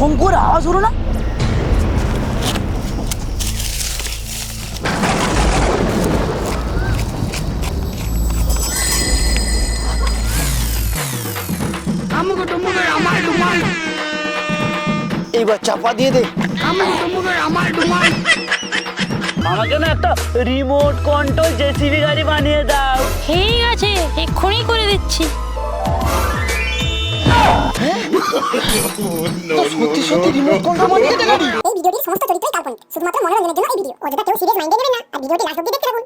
ঠং করে আওয়াজ হলো না? এইবার চাপা দিয়ে দে। আমার আমাকে না একটা রিমোট কন্ট্রোল জেসিবি গাড়ি বানিয়ে দাও। ঠিক আছে এক্ষুনি করে দিচ্ছি। সত্যি সত্যি রিমোট কন্ট্রোল বানিয়ে দে গাড়ি এই ভিডিওটির সমস্ত চরিত্রই কাল্পনিক, শুধুমাত্র মনোরঞ্জনের জন্য এই ভিডিও। অযথা কেউ সিরিয়াস মাইন্ডে নেবেন না, আর ভিডিওটি লাস্ট অবধি দেখতে থাকুন।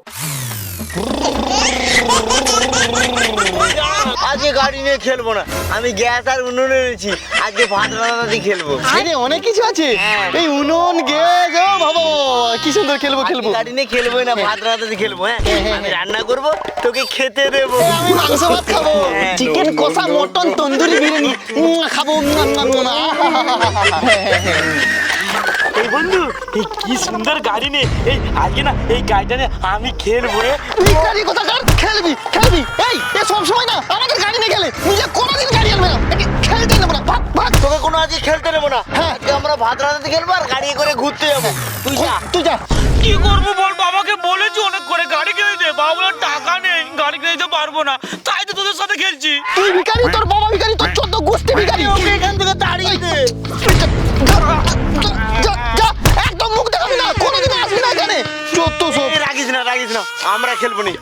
আজকে গাড়ি নিয়ে খেলব না। আমি গ্যাস আর উনুন এনেছি। আজকে ভাত রান্নাতে খেলব। আরে অনেক কিছু আছে। হ্যাঁ। এই উনুন গ্যাস ও বাবা কি সুন্দর খেলব খেলব। গাড়ি নিয়ে খেলবোই না ভাত রান্নাতে খেলব হ্যাঁ? আমি রান্না করব তোকে খেতে দেবো। আমি মাংস ভাত খাব। হ্যাঁ। চিকেন কষা মটন তন্দুরি বিরিয়ানি। খাব এই বন্ধু এই কি সুন্দর গাড়ি নে। এই আজকে না এই গাড়িটা নিয়ে আমি খেলব রে। ভিখারি কোথাকার খেলবি খেলবি। এই এ সব সময় না আমাদের গাড়ি নিয়ে খেলে নিজে কোনোদিন গাড়ি আনবে না। একে খেলতে নেব না ভাগ ভাগ। তোকে কোনো আজকে খেলতে নেব না। হ্যাঁ। আজকে আমরা ভাত রান্নাতে খেলব আর গাড়ি করে ঘুরতে যাব। তুই যা। তুই যা। কি করব বল বাবাকে বলেছি অনেক করে গাড়ি কিনে দে। বাবা বলে টাকা নেই গাড়ি কিনে দিতে পারব না। তাই তো তোদের সাথে খেলছি। তুই ভিখারি তোর বাবা ভিখারি তোর চোদ্দ গোষ্ঠী ভিখারি। ওকে এখান আমরা খেলব নি।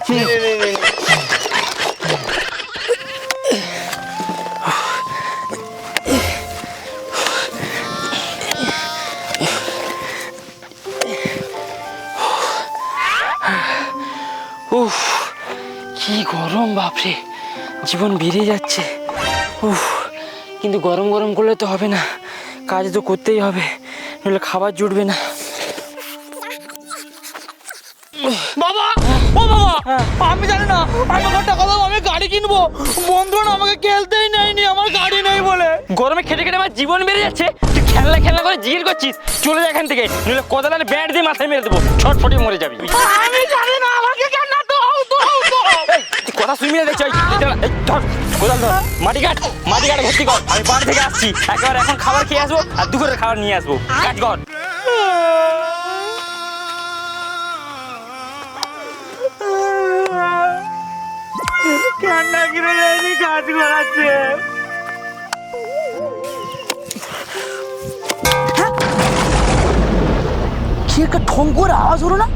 উফ কি গরম বাপরে। জীবন বেরিয়ে যাচ্ছে। উফ কিন্তু গরম গরম করলে তো হবে না। কাজ তো করতেই হবে নইলে খাবার জুটবে না। বাবা! আমি জানি না আমাকে টাকা দাও আমি গাড়ি কিনবো। বন্ধুরা আমাকে খেলতেই নেয়নি আমার গাড়ি নেই বলে। গরমে খেটে খেটে আমার জীবন বেরিয়ে যাচ্ছে। তুই খেলনা খেলনা করে জিজ্ঞেস করছিস চলে যা এখান থেকে নইলে কোদালে ব্যাট দিয়ে মাথায় মেরে দেবো ছটফটি মরে যাবি। আমি জানি না আমাকে কেন তো এই, তুই কথা শুনবি না দেখছি এই ধর, কোদাল ধর মাটি কাট মাটি কাটে ভর্তি কর। আমি বাড়ি থেকে আসছি একেবারে এখন খাবার খেয়ে আসব আর দুপুরের খাবার নিয়ে আসব। কাজ কর। কেন কিনে দেয়নি, কাজ করাচ্ছে। কি একটা আওয়াজ হলো না?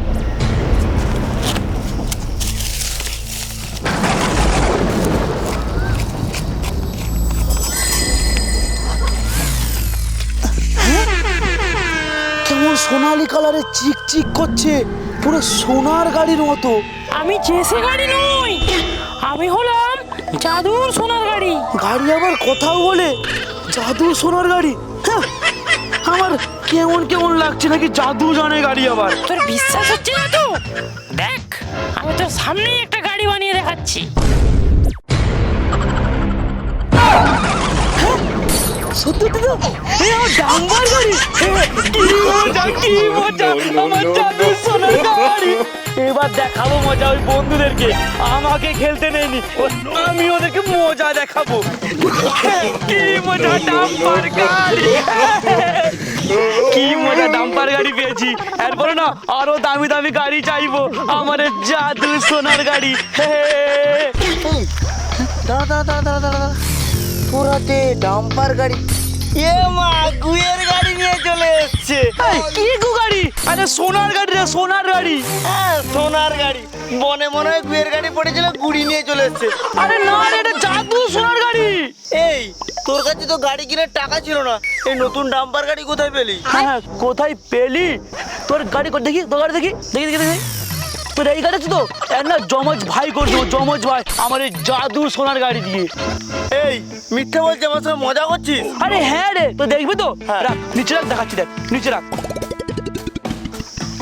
কেমন সোনালি কালারের চিক চিক করছে, পুরো সোনার গাড়ির মতো। আমি জেসে গাড়ি নই। আমি হলাম জাদুর সোনার গাড়ি। গাড়ি আবার কথাও বলে? জাদু সোনার গাড়ি? হ্যাঁ, আমার কেমন কেমন লাগছে নাকি জাদু জানে গাড়ি আবার? তোর বিশ্বাস হচ্ছে না তো? দেখ আমি তোর সামনেই একটা গাড়ি বানিয়ে দেখাচ্ছি। সত্যি তো? এ আমার ডাম্বার গাড়ি। কি মজা কি মজা আমার জাদু সোনার গাড়ি। এবার দেখাবো মজা ওই বন্ধুদেরকে। আমাকে খেলতে নেয়নি আমি ওদেরকে মজা দেখাবো। কি মজা ডাম্পার গাড়ি। কি মজা ডাম্পার গাড়ি পেয়েছি। এরপরে না আরও দামি দামি গাড়ি চাইব। আমার জাদু সোনার গাড়ি। দাঁড়া দাঁড়া দাঁড়া দাঁড়া তোরাতে ডাম্পার গাড়ি। এ মা, গুয়ের গাড়ি। নিয়ে চলে এসছে। এই, কি গো গাড়ি? আরে সোনার গাড়ি রে সোনার গাড়ি। হ্যাঁ সোনার গাড়ি। বনে মনে হয় গুয়ের গাড়ি পড়েছিল গুড়ি নিয়ে চলে এসছে। আরে না রে এটা জাদু সোনার গাড়ি। এই তোর কাছে তো গাড়ি কেনার টাকা ছিল না। এই নতুন ডাম্পার গাড়ি কোথায় পেলি? হ্যাঁ কোথায় পেলি? তোর গাড়ি দেখি তোর গাড়ি দেখি দেখি দেখি দেখি। তোর এই তো? এর না জমজ ভাই করে দেবো জমজ ভাই। আমার এই জাদু সোনার গাড়ি দিয়ে। এই মিথ্যে বলছে আমার সঙ্গে মজা করছিস? আরে হ্যাঁ রে তো দেখবি তো? হ্যাঁ। রাখ নিচে রাখ দেখাচ্ছি দেখ নিচে রাখ।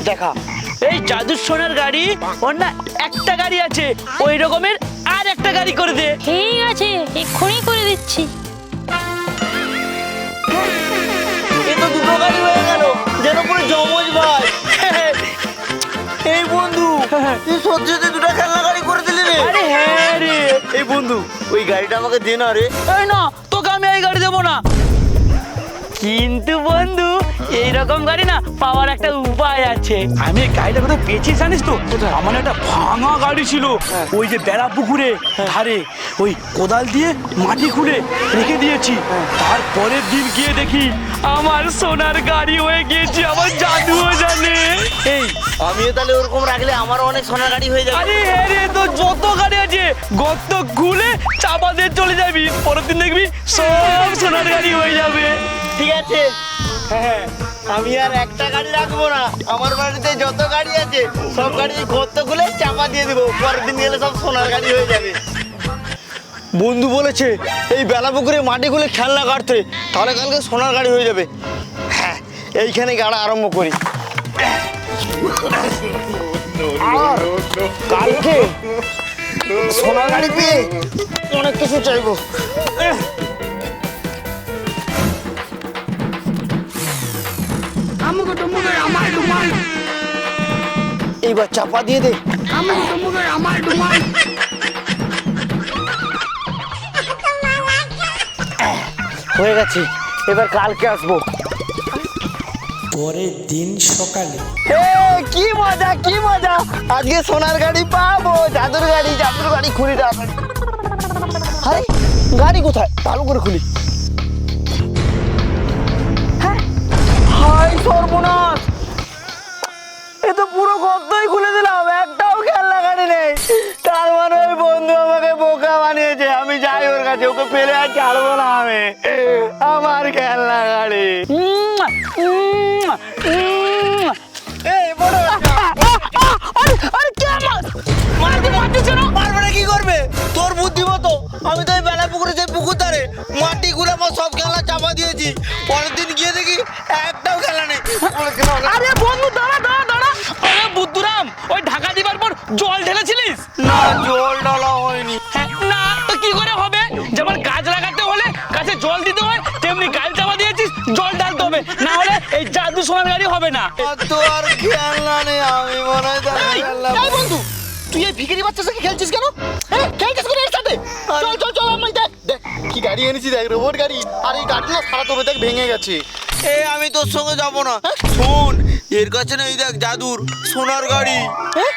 দেখা। এই জাদু সোনার গাড়ি ওর না একটা গাড়ি আছে ওই রকমের আর একটা গাড়ি করে দে। ঠিক আছে এক্ষুনি করে দিচ্ছি। তুই সত্যি সত্যি দুটো খেলনা গাড়ি করে দিলি রে। আরে হ্যাঁ রে। এই বন্ধু ওই গাড়িটা আমাকে দে না রে। এই না তোকে আমি এই গাড়ি দেবো না। কিন্তু বন্ধু এইরকম গাড়ি না পাওয়ার একটা উপায় আছে। আমি গাড়িটা কোথায় পেয়েছি জানিস তো? আমার একটা ভাঙা গাড়ি ছিল। ওই যে বেড়া পুকুরে ধারে ওই কোদাল দিয়ে মাটি খুঁড়ে রেখে দিয়েছি। তারপরের দিন গিয়ে দেখি আমার সোনার গাড়ি হয়ে গিয়েছে আমার জাদুও জানে। এই আমিও তাহলে ওরকম রাখলে আমারও অনেক সোনার গাড়ি হয়ে যাবে। আরে আরে তো যত গাড়ি আছে গর্ত খুলে চাপা দিয়ে চলে যাবি পরের দিন দেখবি সব সোনার গাড়ি হয়ে যাবে। ঠিক আছে। হ্যাঁ আমি আর একটা গাড়ি রাখব না। আমার বাড়িতে যত গাড়ি আছে, সব গাড়ি গর্ত খুলে চাপা দিয়ে দেবো। পরের দিন গেলে সব সোনার গাড়ি হয়ে যাবে। বন্ধু বলেছে, এই বেলা পুকুরে মাটি খুলে খেলনা কাটতে, তাহলে কালকে সোনার গাড়ি হয়ে যাবে। হ্যাঁ এইখানে গাড়া আরম্ভ করি। কালকে সোনার গাড়ি পেয়ে অনেক কিছু চাইব। আমাকে টুমুকে আমার ডুমাল এইবার চাপা দিয়ে দে। আমাকে টুমুকে আমার ডুমাল হয়ে গেছে। এবার কালকে আসব। পরের দিন সকালে। কি মজা কি মজা। আজকে সোনার গাড়ি পাবো জাদুর গাড়ি জাদুর গাড়ি খুলি আরে গাড়ি কোথায়? চালু করে খুলি। সর্বনাশ। এ তো পুরো গর্তই খুলে দিলাম একটাও খেলনা গাড়ি নেই। তার মানে ওই বন্ধু আমাকে বোকা বানিয়েছে আমি যাই ওর কাছে ওকে ফেলে আর ছাড়বো না আমি। আমার উম্মা, উম্মা। এই বড় আরে আরে কে মারতে মারতেছে না পারবে না কি করবে? তোর বুদ্ধি মতো। আমি তো বেলা পুকুরে পুকুর ধারে মাটি গুলো আমার সব খেলা চাপা দিয়েছি। পরের দিন গিয়ে দেখি একটাও খেলা নেই। বলে, কেন হলো? আরে বন্ধু দাঁড়া দাঁড়া দাঁড়া। আরে বুদ্ধুরাম ওই ঢাকা দিবার পর জল ঢেলেছিলিস? না জল ডালা হয়নি। হ্যাঁ, না তো কি করে হবে? যেমন গাছ লাগাতে হলে গাছে জল দিতে হয় তেমনি গাছ চাপা দিয়েছিস জল ঢালতে হবে। না হলে এই জাদু সোনার গাড়ি হবে না। তো আর খেলনা নেই আমি মনে হয় ভিখারি বাচ্চার সাথে খেলছিস কেন? হ্যাঁ খেলছিস কেন এর সাথে চল চল চল আমি দেখ দেখ। কি গাড়ি এনেছি দেখ রোবট গাড়ি। আর এই গাড়ি না সারা তোর দেখ ভেঙে গেছে। এ আমি তোর সঙ্গে যাব না। শোন এর কাছে না এই দেখ জাদুর সোনার গাড়ি। হ্যাঁ?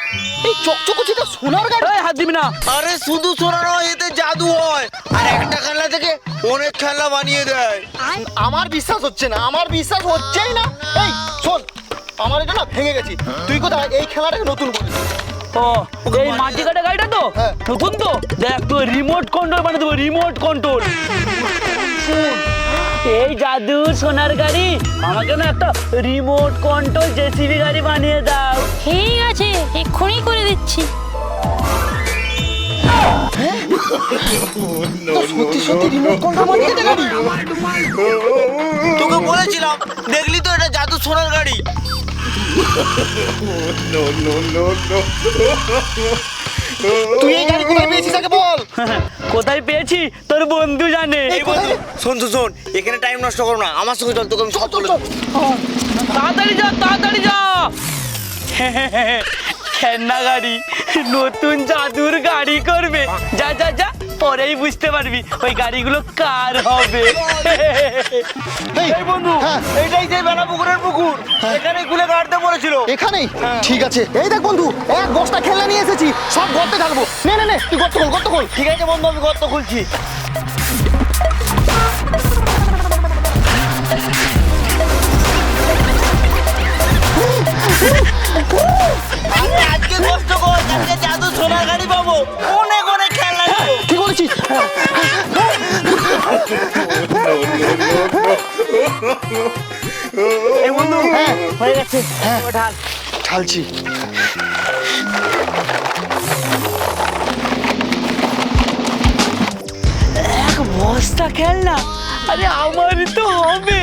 এই চকচকুচিটা সোনার গাড়ি। হাত দিবি না। আরে শুধু সোনা নয় এতে জাদু হয়। আর একটা খেলনা থেকে অনেক খেলনা বানিয়ে দেয়। আমার বিশ্বাস হচ্ছে না আমার বিশ্বাস হচ্ছেই না। এই শোন আমার এটা না ভেঙে গেছি। তুই কোথায়? এই খেলাটাকে নতুন করিস ও এই মাটি কাটা গাড়িটা তো? হ্যাঁ। নতুন তো? দেখ তো রিমোট কন্ট্রোল বানিয়ে দেবো রিমোট কন্ট্রোল এই জাদু সোনার গাড়ি আমাকে না একটা রিমোট কন্ট্রোল জেসিবি গাড়ি বানিয়ে দাও। ঠিক আছে এক্ষুনি করে দিচ্ছি। সত্যি সত্যি রিমোট কন্ট্রোল মারিয়ে দে গাড়ি তোকে বলেছিলাম দেখলি তো এটা জাদু সোনার গাড়ি। তুই এই গাড়ি কোথায় পেয়েছিস আগে বল। কোথায় পেয়েছি? তোর বন্ধু জানে। এই বন্ধু। শোন তো শোন এখানে টাইম নষ্ট করো না। আমার সঙ্গে চল তোকে আমি সব বলে চল তাড়াতাড়ি যা তাড়াতাড়ি যা। খেলনা গাড়ি নতুন জাদুর গাড়ি করবে। যা যা যা পরেই বুঝতে পারবি ওই গাড়িগুলো কার হবে। এই বন্ধু হ্যাঁ। এইটাই যে বেলা পুকুরের পুকুর এখানে খুলে কাটতে বলেছিল। এখানেই? ঠিক আছে। এই দেখ বন্ধু এক বস্তা খেলনা নিয়ে এসেছি সব গর্তে ঢালবো। নে নে নে তুই গর্ত খোল গর্ত খোল। ঠিক আছে বন্ধু আমি গর্ত খুলছি। অনেক অনেক খেলনা নেব কি বলেছিস? এই বন্ধু হ্যাঁ হয়ে গেছে। হ্যাঁ। ঢাল। ঢালছি। এক বস্তা খেলনা। আরে আমারই তো হবে।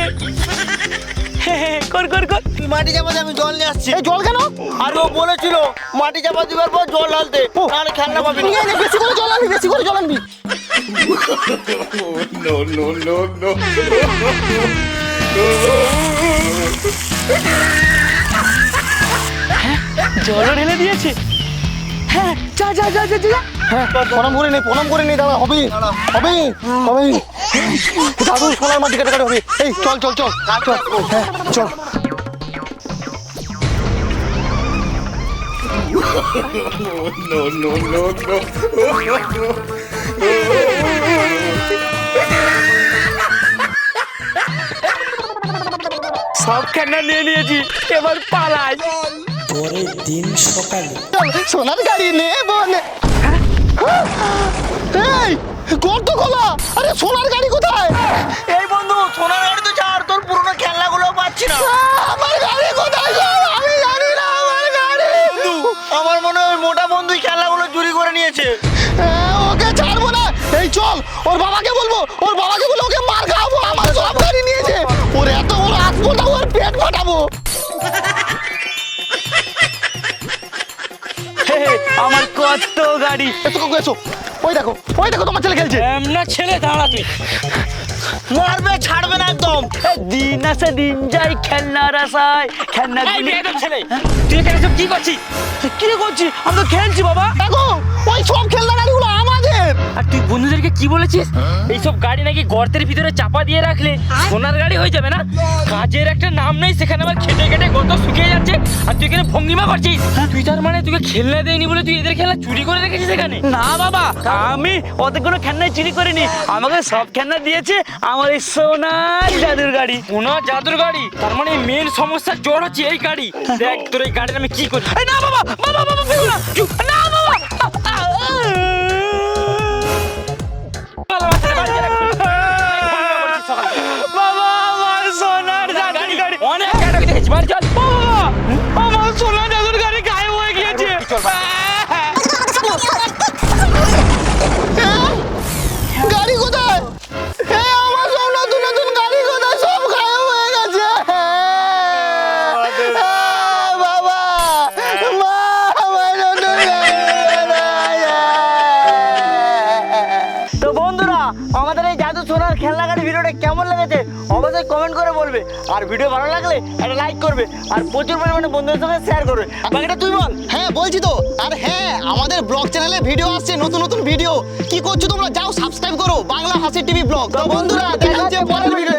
কর কর কর। তুই মাটি চাপা দিয়ে আমি জল নিয়ে আসছি। এই জল কেন? আর ও বলেছিল মাটি চাপা দিবার পর জল ঢালতে নাহলে খেলনা পাবি না। বেশি করে জল আনবি বেশি করে জল আনবি। জলও ঢেলে দিয়েছে। হ্যাঁ যা যা যা যা যা। হ্যাঁ প্রণাম করে নে প্রণাম করে নে দাদা হবে হবে হবে। দাদু সোনার মাটি কাটা কাটা হবে। এই চল চল চল চল হ্যাঁ চল। সব খেলনা নিয়ে নিয়েছি এবার পালাই। পরের দিন সকালে সোনার গাড়ি নে। বোনে এই গর্ত খোলা আরে সোনার গাড়ি কোথায়? এই বন্ধু সোনার গাড়ি তো ছাড় তোর পুরোনো খেলনাগুলো পাচ্ছি না। আমার গাড়ি কোথায়? আমি জানি না আমার গাড়ি। আমার মনে হয় মোটা বন্ধুই খেলনাগুলো চুরি করে নিয়েছে। ওকে ছাড়বো না। এই চল ওর বাবাকে বলব ওর বাবাকে বলে ওকে মার খাওয়াবো আমার সব গাড়ি নিয়েছে। ওর এত বড় হাত ফোটাবো ওর পেট ফাটাবো। আমার কত গাড়ি? এসো কাকু এসো। ওই দেখো ওই দেখো তোমার ছেলে খেলছে। না ছেলে দাঁড়া তুই। মারবে ছাড়বে না একদম। দিন আসে দিন যাই খেলনার আশায় খেলনা বেয়াদব ছেলে। তুই এখানে সব কি করছিস? কি করছিস? আমি তো খেলছি বাবা। দেখো ওই সব খেলনা আর তুই বন্ধুদেরকে কি বলেছিস এইসব গাড়ি নাকি গর্তের ভিতরে চাপা দিয়ে রাখলে সোনার গাড়ি হয়ে যাবে না কাজের একটা নাম নেই সেখানে আবার খেটে খেটে গর্ত শুকিয়ে যাচ্ছে আর তুই এখানে ভঙ্গিমা করছিস তুই তার মানে তোকে খেলনা দেয়নি বলে তুই এদের খেলা চুরি করে রেখেছিস এখানে না বাবা আমি ওদের কোনো খেলনা চুরি করিনি আমাকে সব খেলনা দিয়েছে আমার এই সোনার জাদুর গাড়ি কোনো জাদুর গাড়ি তার মানে মেন সমস্যা জোর হচ্ছে এই গাড়ি দেখ তোর এই গাড়ির আমি কি করি না বাবা বাবা বাবা না বাবা অবশ্যই কমেন্ট করে বলবে। আর ভিডিও ভালো লাগলে একটা লাইক করবে। আর প্রচুর পরিমাণে বন্ধুদের সঙ্গে শেয়ার করবে। বাকিটা তুই বল। হ্যাঁ বলছি তো। আর হ্যাঁ আমাদের ব্লগ চ্যানেলে ভিডিও আসছে নতুন নতুন ভিডিও কি করছ তোমরা? যাও সাবস্ক্রাইব করো। বাংলা হাসি টিভি ব্লগ তো বন্ধুরা দেখা হচ্ছে পরের ভিডিও